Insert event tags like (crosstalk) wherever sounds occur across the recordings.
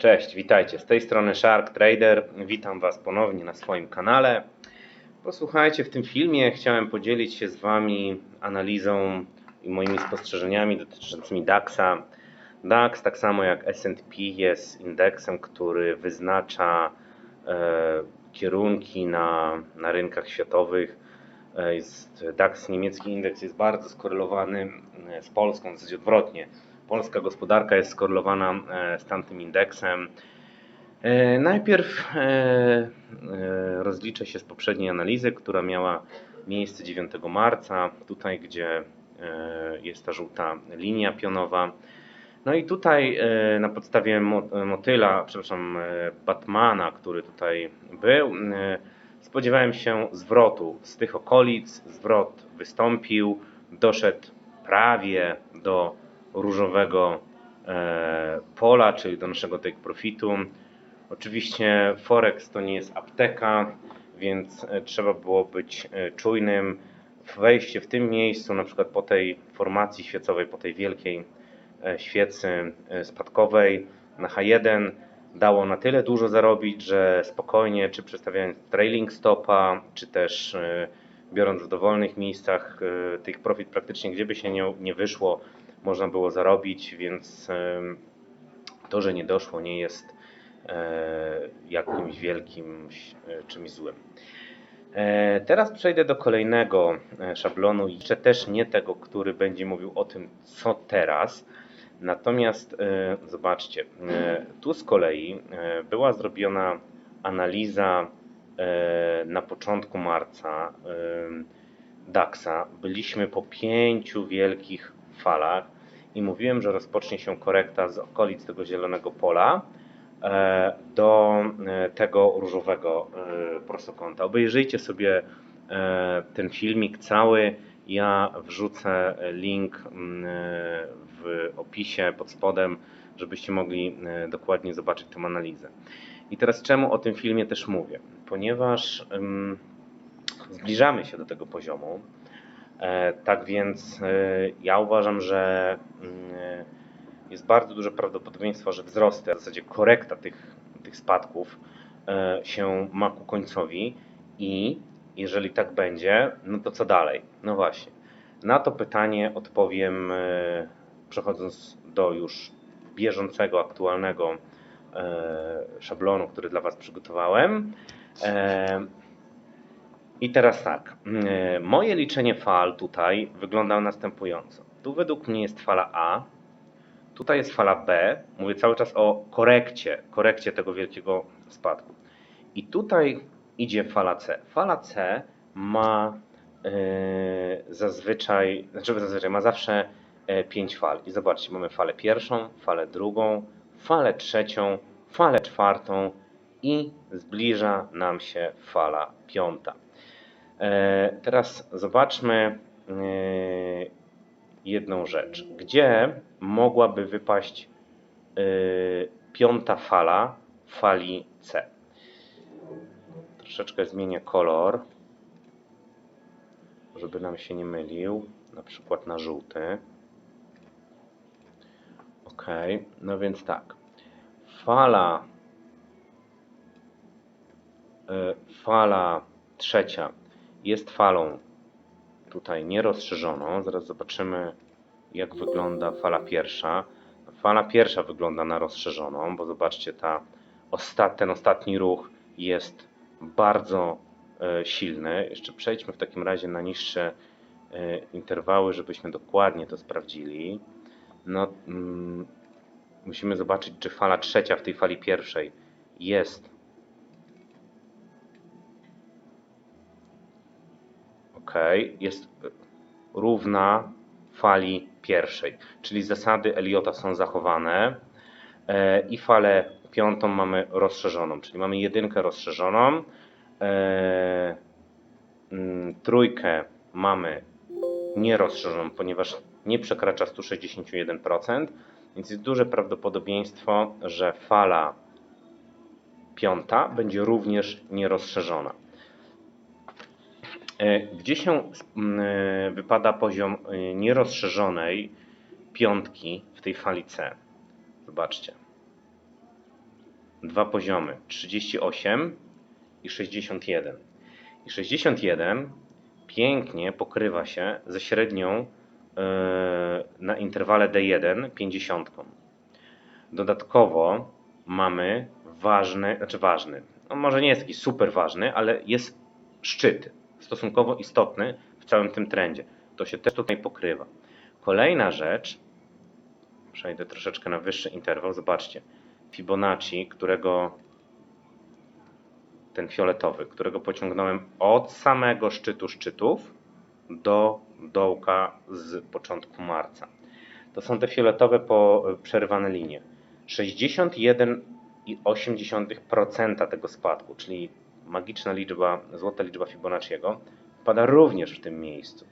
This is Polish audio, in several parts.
Cześć, witajcie. Z tej strony Shark Trader. Witam Was ponownie na swoim kanale. Posłuchajcie, w tym filmie chciałem podzielić się z Wami analizą i moimi spostrzeżeniami dotyczącymi DAX-a. DAX, tak samo jak S&P, jest indeksem, który wyznacza e, kierunki na, na rynkach światowych. E, Jest, DAX, niemiecki indeks, jest bardzo skorelowany e, z Polską, w zasadzie odwrotnie. Polska gospodarka jest skorelowana e, z tamtym indeksem. E, Najpierw e, rozliczę się z poprzedniej analizy, która miała miejsce 9 marca, tutaj gdzie jest ta żółta linia pionowa. No i tutaj na podstawie mo- motyla, przepraszam, Batmana, który tutaj był, spodziewałem się zwrotu z tych okolic. Zwrot wystąpił, doszedł prawie do różowego e, pola, czyli do naszego take profitu. Oczywiście Forex to nie jest apteka, więc e, trzeba było być e, czujnym. Wejście w tym miejscu, na przykład po tej formacji świecowej, po tej wielkiej świecy spadkowej na H1 dało na tyle dużo zarobić, że spokojnie, czy przestawiając trailing stopa, czy też biorąc w dowolnych miejscach tych profit praktycznie gdzie by się nie, nie wyszło, można było zarobić, więc to, że nie doszło, nie jest e, jakimś wielkim e, czymś złym. E, Teraz przejdę do kolejnego szablonu, jeszcze też nie tego, który będzie mówił o tym, co teraz. Natomiast zobaczcie, tu z kolei była zrobiona analiza na początku marca DAX-a. Byliśmy po pięciu wielkich falach i mówiłem, że rozpocznie się korekta z okolic tego zielonego pola e, do e, tego różowego e, prostokąta. Obejrzyjcie sobie ten filmik cały. Ja wrzucę link mm, w opisie pod spodem, żebyście mogli dokładnie zobaczyć tę analizę. I teraz czemu o tym filmie też mówię? Ponieważ ym, zbliżamy się do tego poziomu. E, tak więc e, ja uważam, że mm, jest bardzo duże prawdopodobieństwo, że wzrosty, a w zasadzie korekta tych, tych spadków e, się ma ku końcowi i jeżeli tak będzie, no to co dalej? No właśnie. Na to pytanie odpowiem e, przechodząc do już bieżącego, aktualnego e, szablonu, który dla Was przygotowałem. E, I teraz tak, e, moje liczenie fal tutaj wygląda następująco. Tu według mnie jest fala A, tutaj jest fala B. Mówię cały czas o korekcie, korekcie tego wielkiego spadku. I tutaj idzie fala C. Fala C ma e, zazwyczaj, znaczy zazwyczaj ma zawsze 5 fal. I zobaczcie, mamy falę pierwszą, falę drugą, falę trzecią, falę czwartą i zbliża nam się fala piąta. E, Teraz zobaczmy e, jedną rzecz. Gdzie mogłaby wypaść e, piąta fala fali C? Troszeczkę zmienię kolor, żeby nam się nie mylił. Na przykład na żółty. Ok, no więc tak. Fala fala trzecia jest falą tutaj nierozszerzoną. Zaraz zobaczymy, jak wygląda fala pierwsza. Fala pierwsza wygląda na rozszerzoną, bo zobaczcie, ta osta ten ostatni ruch jest bardzo e, silny. Jeszcze przejdźmy w takim razie na niższe e, interwały, żebyśmy dokładnie to sprawdzili. No, mm, musimy zobaczyć, czy fala trzecia w tej fali pierwszej jest ok, jest równa fali pierwszej, czyli zasady Eliota są zachowane e, i falę piątą mamy rozszerzoną, czyli mamy jedynkę rozszerzoną, e, mm, trójkę mamy nierozszerzoną, ponieważ nie przekracza 161%, więc jest duże prawdopodobieństwo, że fala piąta będzie również nierozszerzona. E, Gdzie się mm, e, wypada poziom e, nierozszerzonej piątki w tej fali C? Zobaczcie. dwa poziomy 38 i 61. I 61 pięknie pokrywa się ze średnią na interwale D1 50. Dodatkowo mamy ważny, znaczy ważny, no może nie jest jakiś super ważny, ale jest szczyt stosunkowo istotny w całym tym trendzie. To się też tutaj pokrywa. Kolejna rzecz, przejdę troszeczkę na wyższy interwał, zobaczcie. Fibonacci, którego ten fioletowy, którego pociągnąłem od samego szczytu szczytów do dołka z początku marca. To są te fioletowe po przerywane linie. 61,8% tego spadku, czyli magiczna liczba, złota liczba Fibonacciego, pada również w tym miejscu.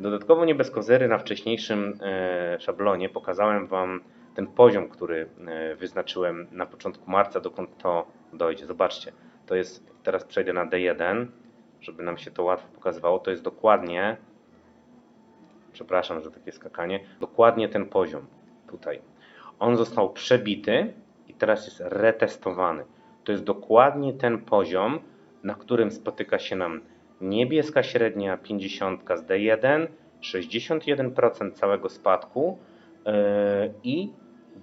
Dodatkowo nie bez kozery na wcześniejszym e, szablonie pokazałem Wam ten poziom, który e, wyznaczyłem na początku marca, dokąd to dojdzie. Zobaczcie, to jest, teraz przejdę na D1, żeby nam się to łatwo pokazywało, to jest dokładnie, przepraszam za takie skakanie, dokładnie ten poziom tutaj. On został przebity i teraz jest retestowany. To jest dokładnie ten poziom, na którym spotyka się nam niebieska średnia 50 z D1, 61% całego spadku yy, i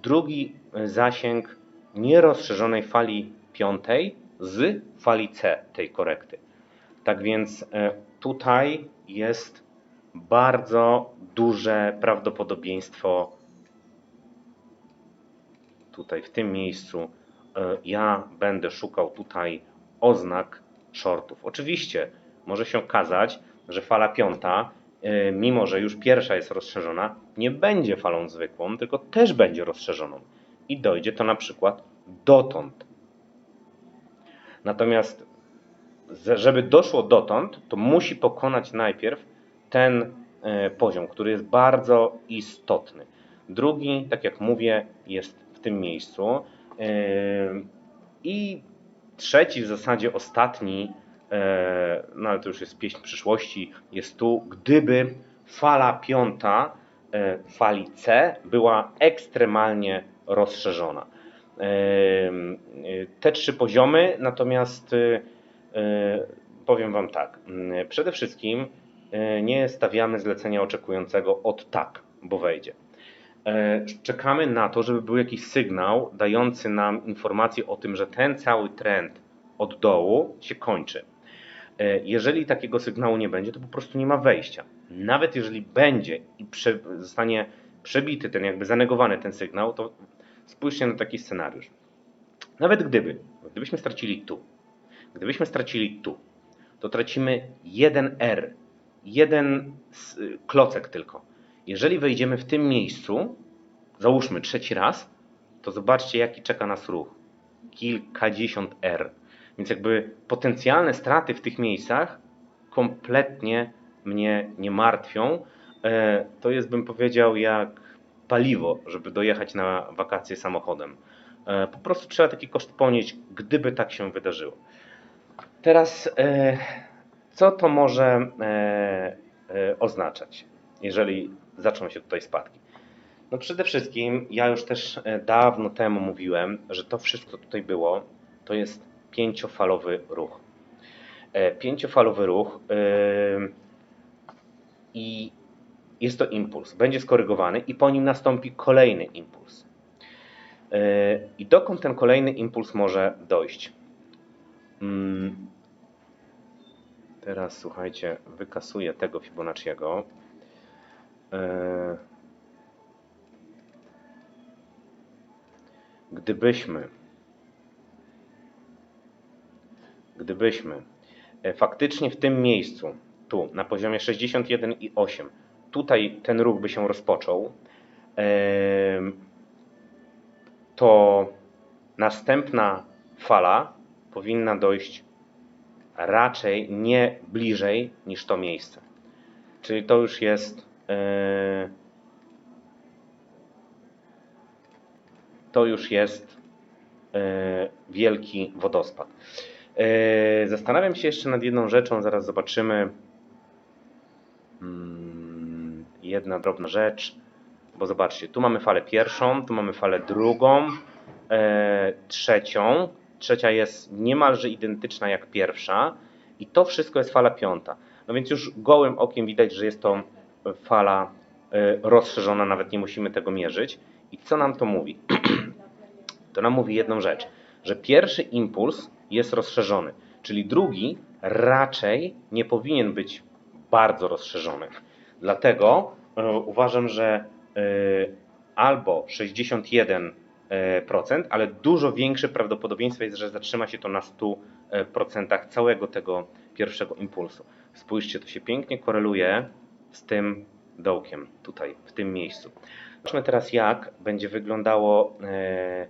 drugi zasięg nierozszerzonej fali piątej z fali C tej korekty. Tak więc e, tutaj jest bardzo duże prawdopodobieństwo tutaj w tym miejscu ja będę szukał tutaj oznak shortów. Oczywiście może się okazać, że fala piąta, e, mimo że już pierwsza jest rozszerzona, nie będzie falą zwykłą, tylko też będzie rozszerzoną i dojdzie to na przykład dotąd. Natomiast żeby doszło dotąd, to musi pokonać najpierw ten e, poziom, który jest bardzo istotny. Drugi, tak jak mówię, jest w tym miejscu. I trzeci, w zasadzie ostatni, e, no ale to już jest pieśń przyszłości, jest tu, gdyby fala piąta e, fali C była ekstremalnie rozszerzona. E, Te trzy poziomy, natomiast powiem Wam tak. Przede wszystkim nie stawiamy zlecenia oczekującego od tak, bo wejdzie. E, Czekamy na to, żeby był jakiś sygnał dający nam informację o tym, że ten cały trend od dołu się kończy. E, Jeżeli takiego sygnału nie będzie, to po prostu nie ma wejścia. Nawet jeżeli będzie i prze, zostanie przebity ten, jakby zanegowany ten sygnał, to spójrzcie na taki scenariusz. Nawet gdyby, gdybyśmy stracili tu, gdybyśmy stracili tu, to tracimy jeden R, jeden klocek tylko. Jeżeli wejdziemy w tym miejscu, załóżmy trzeci raz, to zobaczcie jaki czeka nas ruch. Kilkadziesiąt R. Więc jakby potencjalne straty w tych miejscach kompletnie mnie nie martwią. E, To jest, bym powiedział, jak paliwo, żeby dojechać na wakacje samochodem. E, Po prostu trzeba taki koszt ponieść, gdyby tak się wydarzyło. Teraz, e, co to może oznaczać, jeżeli zaczną się tutaj spadki? No przede wszystkim, ja już też e, dawno temu mówiłem, że to wszystko, tutaj było, to jest pięciofalowy ruch. E, Pięciofalowy ruch i jest to impuls. Będzie skorygowany i po nim nastąpi kolejny impuls. Yy, I dokąd ten kolejny impuls może dojść? Mm, Teraz słuchajcie, wykasuję tego Fibonacciego. Yy, Gdybyśmy gdybyśmy e, faktycznie w tym miejscu, tu na poziomie 61,8, tutaj ten ruch by się rozpoczął, em, to następna fala powinna dojść raczej nie bliżej niż to miejsce. Czyli to już jest e, to już jest e, wielki wodospad. E, Zastanawiam się jeszcze nad jedną rzeczą, zaraz zobaczymy. Mm, Jedna drobna rzecz, bo zobaczcie, tu mamy falę pierwszą, tu mamy falę drugą, e, trzecią. Trzecia jest niemalże identyczna jak pierwsza i to wszystko jest fala piąta. No więc już gołym okiem widać, że jest to fala e, rozszerzona, nawet nie musimy tego mierzyć. I co nam to mówi? (clears throat) to nam mówi jedną rzecz, że pierwszy impuls jest rozszerzony, czyli drugi raczej nie powinien być bardzo rozszerzony. Dlatego e, uważam, że e, albo 61%, e, procent, ale dużo większe prawdopodobieństwo jest, że zatrzyma się to na 100% e, procentach całego tego pierwszego impulsu. Spójrzcie, to się pięknie koreluje z tym dołkiem, tutaj, w tym miejscu. Zobaczmy teraz, jak będzie wyglądało e,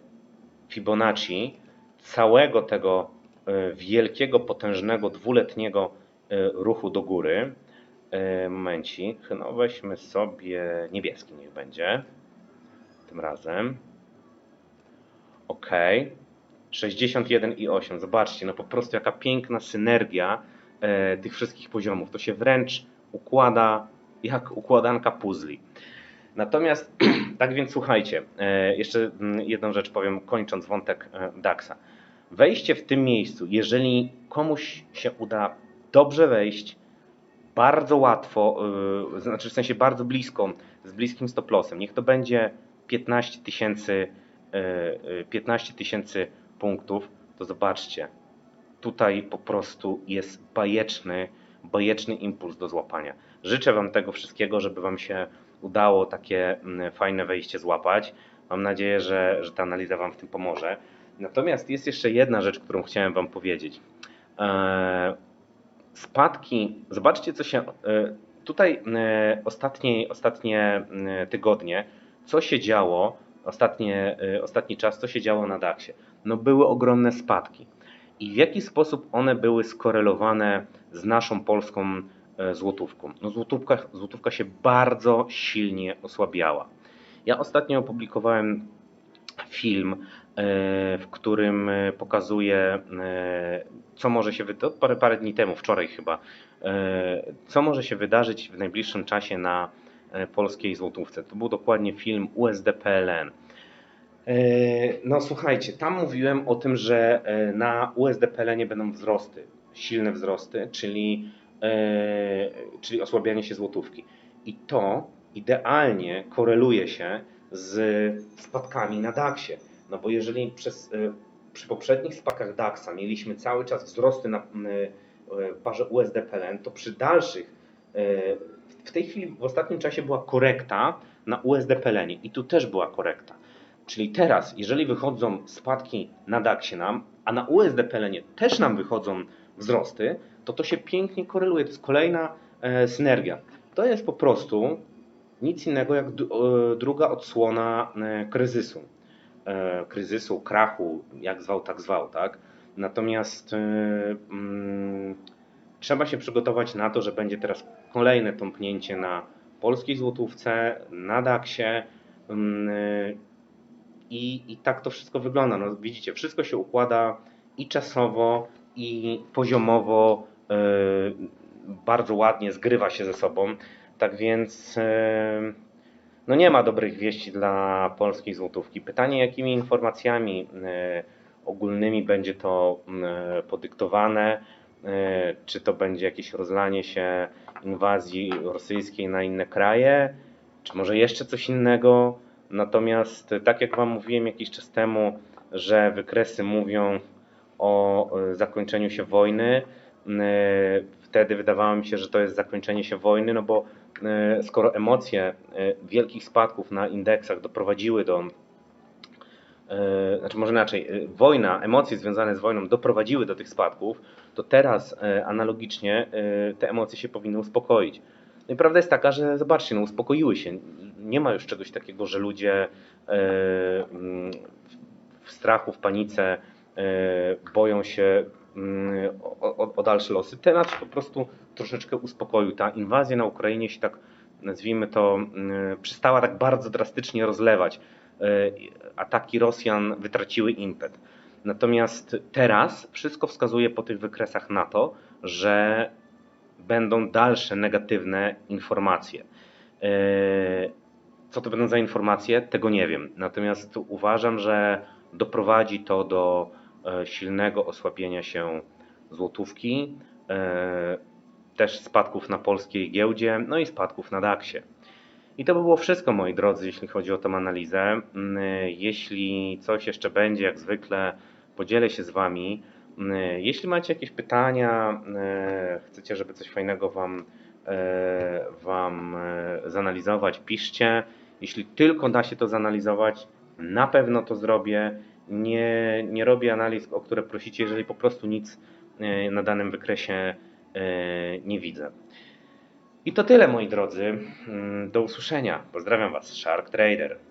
Fibonacci całego tego e, wielkiego, potężnego, dwuletniego e, ruchu do góry. Momencik, no weźmy sobie niebieski, niech będzie. Tym razem. OK. 61,8. Zobaczcie, no po prostu jaka piękna synergia e, tych wszystkich poziomów. To się wręcz układa jak układanka puzli. Natomiast, (clears throat) tak więc słuchajcie, e, jeszcze mm, jedną rzecz powiem, kończąc wątek e, DAX-a. Wejście w tym miejscu, jeżeli komuś się uda dobrze wejść, bardzo łatwo, y, znaczy w sensie bardzo blisko, z bliskim stop lossem, niech to będzie 15 tysięcy y, y, 15 tysięcy punktów, to zobaczcie, tutaj po prostu jest bajeczny, bajeczny impuls do złapania. Życzę Wam tego wszystkiego, żeby Wam się udało takie mm, fajne wejście złapać. Mam nadzieję, że, że ta analiza Wam w tym pomoże. Natomiast jest jeszcze jedna rzecz, którą chciałem Wam powiedzieć. Eee, spadki, zobaczcie co się e, tutaj e, ostatnie, ostatnie e, tygodnie, co się działo, ostatnie, e, ostatni czas, co się działo na DAX-ie. No były ogromne spadki. I w jaki sposób one były skorelowane z naszą polską e, złotówką? No złotówka, złotówka się bardzo silnie osłabiała. Ja ostatnio opublikowałem film, e, w którym e, pokazuję, co może się wydarzyć, parę, parę dni temu, wczoraj chyba, co może się wydarzyć w najbliższym czasie na polskiej złotówce. To był dokładnie film USD-PLN. No słuchajcie, tam mówiłem o tym, że e, na USD-PLN będą wzrosty, silne wzrosty, czyli, e, czyli osłabianie się złotówki. I to idealnie koreluje się z spadkami na DAX-ie. No bo jeżeli przez, e, przy poprzednich spadkach DAX-a mieliśmy cały czas wzrosty na e, parze USD-PLN, to przy dalszych, e, w tej chwili w ostatnim czasie była korekta na USD-PLN i tu też była korekta. Czyli teraz, jeżeli wychodzą spadki na DAX-ie nam, a na USD-PLN też nam wychodzą wzrosty, to to się pięknie koreluje. To jest kolejna e, synergia. To jest po prostu nic innego jak e, druga odsłona e, kryzysu. E, kryzysu, krachu, jak zwał, tak zwał, tak? Natomiast mm, trzeba się przygotować na to, że będzie teraz kolejne tąpnięcie na polskiej złotówce, na DAX-ie. I, I tak to wszystko wygląda. No, widzicie, wszystko się układa i czasowo, i poziomowo e, bardzo ładnie zgrywa się ze sobą. Tak więc e, no nie ma dobrych wieści dla polskiej złotówki. Pytanie, jakimi informacjami e, ogólnymi będzie to e, podyktowane? Czy to będzie jakieś rozlanie się inwazji rosyjskiej na inne kraje? Czy może jeszcze coś innego? Natomiast, e, tak jak Wam mówiłem jakiś czas temu, że wykresy mówią o e, zakończeniu się wojny, e, wtedy wydawało mi się, że to jest zakończenie się wojny, no bo skoro emocje wielkich spadków na indeksach doprowadziły do znaczy może inaczej, wojna, emocje związane z wojną doprowadziły do tych spadków, to teraz analogicznie te emocje się powinny uspokoić. No i prawda jest taka, że zobaczcie, no uspokoiły się. Nie ma już czegoś takiego, że ludzie e, w strachu, w panice e, boją się mm, o, o, o dalsze losy. Temat się po prostu troszeczkę uspokoił. Ta inwazja na Ukrainie się tak, nazwijmy to, mm, przestała tak bardzo drastycznie rozlewać. E, Ataki Rosjan wytraciły impet. Natomiast teraz wszystko wskazuje po tych wykresach na to, że będą dalsze negatywne informacje. Co to będą za informacje? Tego nie wiem. Natomiast uważam, że doprowadzi to do e, silnego osłabienia się złotówki, e, też spadków na polskiej giełdzie, no i spadków na DAX-ie. I to by było wszystko, moi drodzy, jeśli chodzi o tę analizę. Mm, Jeśli coś jeszcze będzie, jak zwykle, podzielę się z Wami. Mm, Jeśli macie jakieś pytania, e, chcecie, żeby coś fajnego Wam, wam zanalizować, piszcie. Jeśli tylko da się to zanalizować, na pewno to zrobię. Nie, nie robię analiz, o które prosicie, jeżeli po prostu nic e, na danym wykresie e, nie widzę. I to tyle, moi drodzy. Mm, Do usłyszenia. Pozdrawiam Was, Shark Trader.